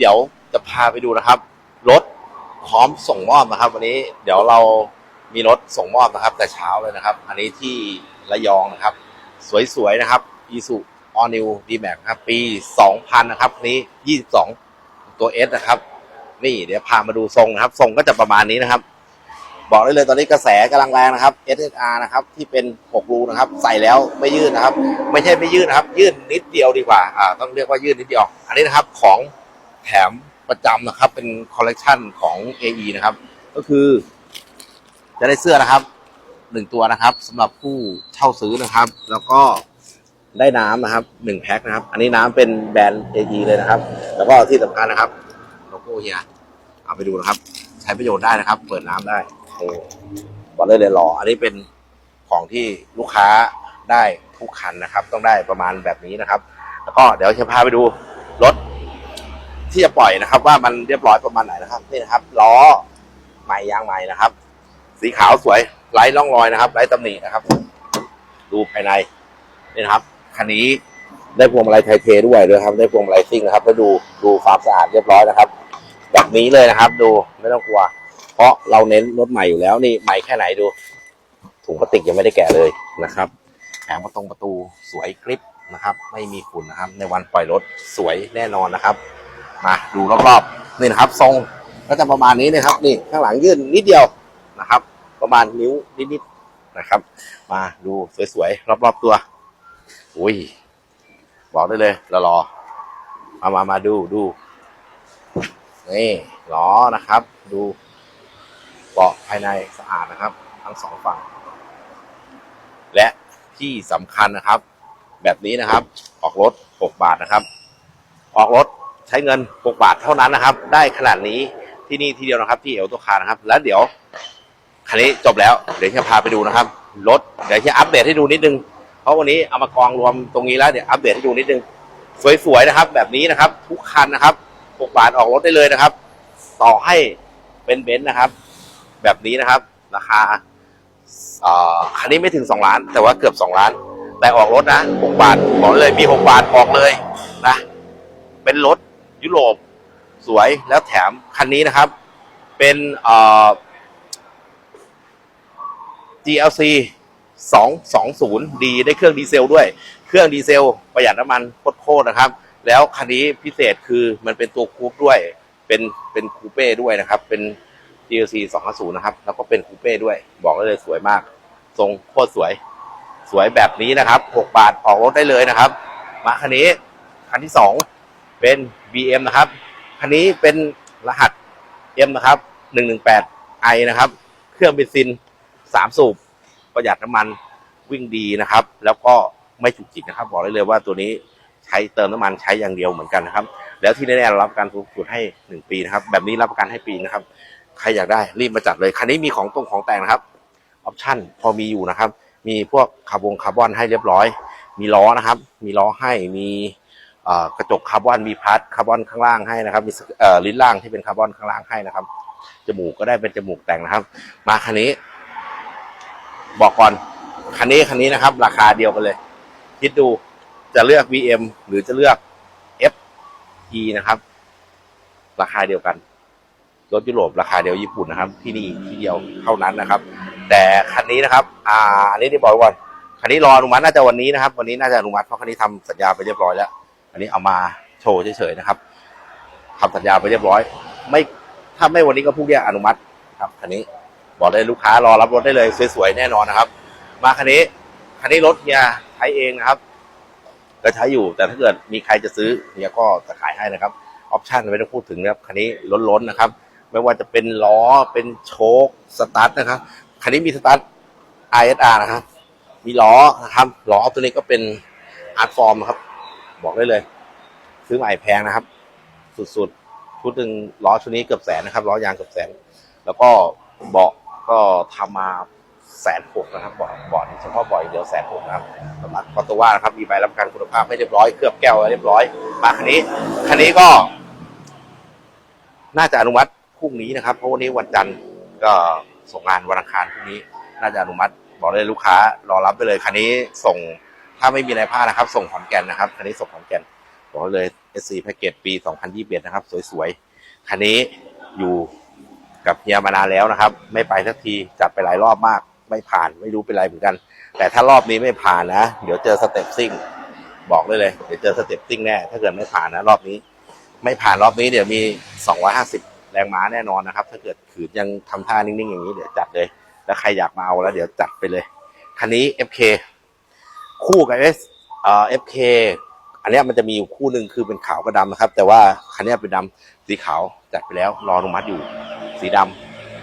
เดี๋ยวจะพาไปดูนะครับ รถพร้อมส่งมอบนะครับ วันนี้เดี๋ยวเรามีรถส่งมอบนะครับ แต่เช้าเลยนะครับ อันนี้ที่ระยองนะครับ สวยๆนะครับ i s u All New D Max ครับ ปี 2000 นะครับนนี้ 22 ตัว S นะครับ นี่เดี๋ยวพามาดูทรงนะครับ ทรงก็จะประมาณนี้นะครับ บอกได้เลยตอนนี้กระแสกำลังแรงนะครับ SSR นะครับ ที่เป็น 6 รูนะครับ ใส่แล้วไม่ยืดนะครับ ไม่ใช่ไม่ยืดนะครับ ยืดนิดเดียวดีกว่าอ่าต้องเรียกว่ายืดนิดเดียว อันนี้นะครับของ แถมประจำนะครับ เป็นคอลเลกชันของ AE นะครับ ก็คือจะได้เสื้อนะครับหนึ่งตัวนะครับสำหรับผู้เช่าซื้อนะครับ แล้วก็ได้น้ำนะครับหนึ่งแพ็คนะครับ อันนี้น้ำเป็นแบรนด์ AE เลยนะครับ แล้วก็ที่สำคัญนะครับโลโก้เฮียเอาไปดูนะครับ ใช้ประโยชน์ได้นะครับ เปิดน้ำได้โอ้บอกเลยเลยหรออันนี้เป็นของที่ลูกค้าได้ทุกคันนะครับ ต้องได้ประมาณแบบนี้นะครับ แล้วก็เดี๋ยวจะพาไปดูรถ ที่จะปล่อยนะครับ ว่ามันเรียบร้อยประมาณไหนนะครับนี่นะครับล้อใหม่ยางใหม่นะครับ สีขาวสวยไร้ร่องรอยนะครับไร้ตำหนินะครับ ดูภายในนี่นะครับคันนี้ได้พวงมาลัยไทเทด้วยด้วยครับ ได้พวงมาลัยซิ่งนะครับแล้วดูดูความสะอาดเรียบร้อยนะครับ แบบนี้เลยนะครับ ดูไม่ต้องกลัว เพราะเราเน้นรถใหม่อยู่แล้วนี่ใหม่แค่ไหนดูถุงพลาสติกยังไม่ได้แกะเลยนะครับแผงประตงประตูสวยกริปนะครับ ไม่มีฝุ่นนะครับ ในวันปล่อยรถสวยแน่นอนนะครับ มาดูรอบๆนี่นะครับ ทรงก็จะประมาณนี้นะครับ นี่ข้างหลังยื่นนิดเดียวนะครับ ประมาณนิ้วนิดๆนะครับ มาดูสวยๆรอบๆตัวอุ้ยบอกได้เลยรอมามามาดูดูนี่ล้อนะครับ ดูเบาะภายในสะอาดนะครับ ทั้งสองฝั่ง และที่สำคัญนะครับ แบบนี้นะครับ ออกรถ 6 บาทนะครับ ออกรถ ใช้เงิน 6 บาทเท่านั้นนะครับ ได้ขนาดนี้ที่นี่ที่เดียวนะครับ ที่เอลตัวคานะครับ แล้วเดี๋ยวคันนี้จบแล้ว เดี๋ยวจะพาไปดูนะครับรถเดี๋ยวจะอัปเดตให้ดูนิดนึง เพราะวันนี้เอามากองรวมตรงนี้แล้วเดี๋ยวอัปเดตให้ดูนิดนึง สวยๆนะครับ แบบนี้นะครับ ทุกคันนะครับ 6 บาทออกรถได้เลยนะครับ ต่อให้เป็นเบนซ์นะครับ แบบนี้นะครับ ราคาคันนี้ไม่ถึง 2 ล้าน แต่ว่าเกือบ 2 ล้าน แต่ออกรถนะ 6 บาทบอกเลยมี 6 บาทออกเลยนะ เป็นรถ ยุโรปสวยแล้วแถมคันนี้นะครับ เป็นเอ่อ GLC 220ดีได้เครื่องดีเซลด้วย เครื่องดีเซลประหยัดน้ำมันโคตรนะครับ แล้วคันนี้พิเศษคือมันเป็นตัวคูปด้วย เป็นเป็นคูเป้ด้วยนะครับ เป็น GLC 250นะครับ แล้วก็เป็นคูเป้ด้วย บอกได้เลยสวยมาก ทรงโคตรสวย สวยแบบนี้นะครับ 6 บาทออกรถได้เลยนะครับ มาคันนี้ คันที่ 2 เป็น BM นะครับ คันนี้เป็นรหัส M นะครับ 118i นะครับ เครื่องเบนซินสามสูบ ประหยัดน้ำมันวิ่งดีนะครับ แล้วก็ไม่จุกจิกนะครับ บอกได้เลยว่าตัวนี้ใช้เติมน้ำมันใช้อย่างเดียวเหมือนกันนะครับ แล้วที่แน่ๆเรารับประกันสูงสุดให้หนึ่งปีนะครับ แบบนี้รับประกันให้ปีนะครับ ใครอยากได้รีบมาจัดเลย คันนี้มีของตรงของแต่งนะครับ ออปชั่นพอมีอยู่นะครับ มีพวกคาร์บอนคาร์บอนให้เรียบร้อย มีล้อนะครับ มีล้อให้ มี กระจกคาร์บอนมีพาร์ทคาร์บอนข้างล่างให้นะครับ มีลิ้นล่างที่เป็นคาร์บอนข้างล่างให้นะครับ จมูกก็ได้เป็นจมูกแต่งนะครับ มาคันนี้ บอกก่อนคันนี้คันนี้นะครับ ราคาเดียวกันเลย คิดดูจะเลือก VM หรือจะเลือก FE นะครับ ราคาเดียวกันรถยุโรปราคาเดียวญี่ปุ่นนะครับ ที่นี่ที่เดียวเท่านั้นนะครับ แต่คันนี้นะครับ อ่า อันนี้ที่บอกก่อนคันนี้รออนุมัติน่าจะวันนี้นะครับ วันนี้น่าจะอนุมัติเพราะคันนี้ทำสัญญาไปเรียบร้อยแล้ว อันนี้เอามาโชว์เฉยๆนะครับทำสัญญาไปเรียบร้อย ไม่ถ้าไม่วันนี้ก็พรุ่งนี้อนุมัติครับคันนี้บอกเลยลูกค้ารอรับรถได้เลยสวยๆแน่นอนนะครับ มาคันนี้คันนี้รถเฮียใช้เองนะครับ ก็ใช้อยู่แต่ถ้าเกิดมีใครจะซื้อเฮียก็จะขายให้นะครับออปชั่นไม่ต้องพูดถึงนะครับคันนี้ล้นๆนะครับ ไม่ว่าจะเป็นล้อเป็นโชคสตาร์ทนะครับคันนี้มีสตาร์ท ISR นะครับมีล้อนะครับล้อตัวนี้ก็เป็นอาร์ตฟอร์มนะครับ บอกได้เลย ซื้อใหม่แพงนะครับ สุดๆชุดหนึ่งล้อชุดนี้เกือบแสนนะครับล้อยางเกือบแสน แล้วก็เบาะก็ทำมาแสนหกนะครับเบาะเบาะเฉพาะเบาะอเดียวแสนหกนะครับสำหรับคอตว่านะครับมีใบรับประกันคุณภาพให้เรียบร้อยเคลือบแก้วเรียบร้อยมาคันนี้คันนี้ก็ น่าจะอนุมัติพรุ่งนี้นะครับ เพราะวันนี้วันจันทร์ก็ส่งงานวันอังคารพรุ่งนี้ น่าจะอนุมัติ บอกเลยลูกค้ารอรับไปเลยคันนี้ส่ง ถ้าไม่มีอะไรพลาดนะครับ ส่งขอนแก่นนะครับคันนี้ส่งขอนแก่นบอกเลย SC แพ็กเกจปี 2021 นะครับ สวยๆ คันนี้อยู่กับเฮียมานานแล้วนะครับ ไม่ไปสักทีจัดไปหลายรอบมาก ไม่ผ่านไม่รู้เป็นไรเหมือนกัน แต่ถ้ารอบนี้ไม่ผ่านนะ เดี๋ยวเจอสเต็ปซิ่ง บอกเลยเลย เดี๋ยวเจอสเต็ปซิ่งแน่ ถ้าเกิดไม่ผ่านนะรอบนี้ ไม่ผ่านรอบนี้เดี๋ยวมี 250 แรงม้าแน่นอนนะครับ ถ้าเกิดขืนยังทำท่านิ่งๆอย่างนี้เดี๋ยวจัดเลย แล้วใครอยากมาเอาแล้ว เดี๋ยวจัดไปเลย คันนี้ FK คู่กับเอ่อ FK อันนี้มันจะมีอยู่คู่หนึ่งคือเป็นขาวกับดำนะครับ แต่ว่าคันนี้เป็นดำสีขาวจัดไปแล้ว รออนุมัติอยู่ สีด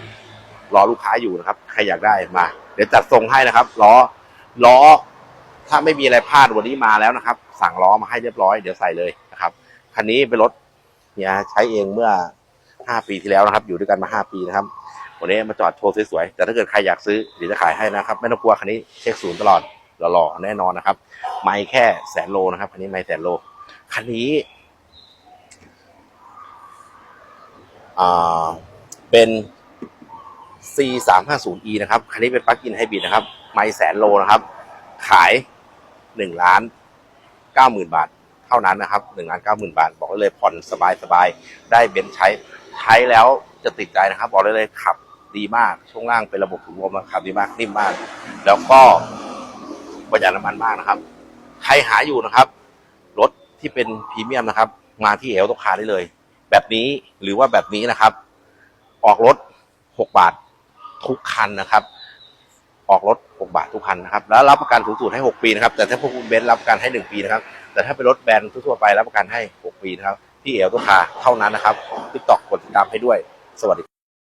ำรอลูกค้าอยู่นะครับ ใครอยากได้มา เดี๋ยวจัดทรงให้นะครับล้อล้อ ถ้าไม่มีอะไรพลาดวันนี้มาแล้วนะครับ สั่งล้อมาให้เรียบร้อยเดี๋ยวใส่เลยนะครับคันนี้เป็นรถเนี่ยใช้เองเมื่อ5ปีที่แล้วนะครับ อยู่ด้วยกันมา5ปีนะครับวันนี้มาจอดโชว์สวยๆแต่ถ้าเกิดใครอยากซื้อเดี๋ยวจะขายให้นะครับ ไม่ต้องกลัวคันนี้เช็คศูนย์ตลอด หล่อๆแน่นอนนะครับ ไม่แค่แสนโลนะครับคันนี้ไม่แสนโล คันนี้อ่าเป็น C 3 5 0 E นะครับ คันนี้เป็นปลั๊กอินไฮบริดนะครับ ไม่แสนโลนะครับ ขายหนึ่งล้านเก้าหมื่นบาท เท่านั้นนะครับหนึ่งล้านเก้าหมื่นบาท บอกได้เลยผ่อนสบายสบายๆได้เบนซ์ใช้ใช้แล้วจะติดใจนะครับ บอกได้เลยขับดีมาก ช่วงล่างเป็นระบบถุงลมขับดีมากนิ่มมาก แล้วก็ ประหยัดน้ำมันมากนะครับ ใครหาอยู่นะครับ รถที่เป็นพรีเมียมนะครับ มาที่เอลตคาได้เลย แบบนี้หรือว่าแบบนี้นะครับ ออกรถหกบาททุกคันนะครับ ออกรถหกบาททุกคันนะครับ แล้วรับประกันสูงสุดให้หกปีนะครับ แต่ถ้าพวกคุณเบนซ์รับประกันให้หนึ่งปีนะครับ แต่ถ้าเป็นรถแบรนด์ทั่วไปรับประกันให้หกปีนะครับ ที่เอลตคาเท่านั้นนะครับทิกตอกกดติดตามให้ด้วย สวัสดี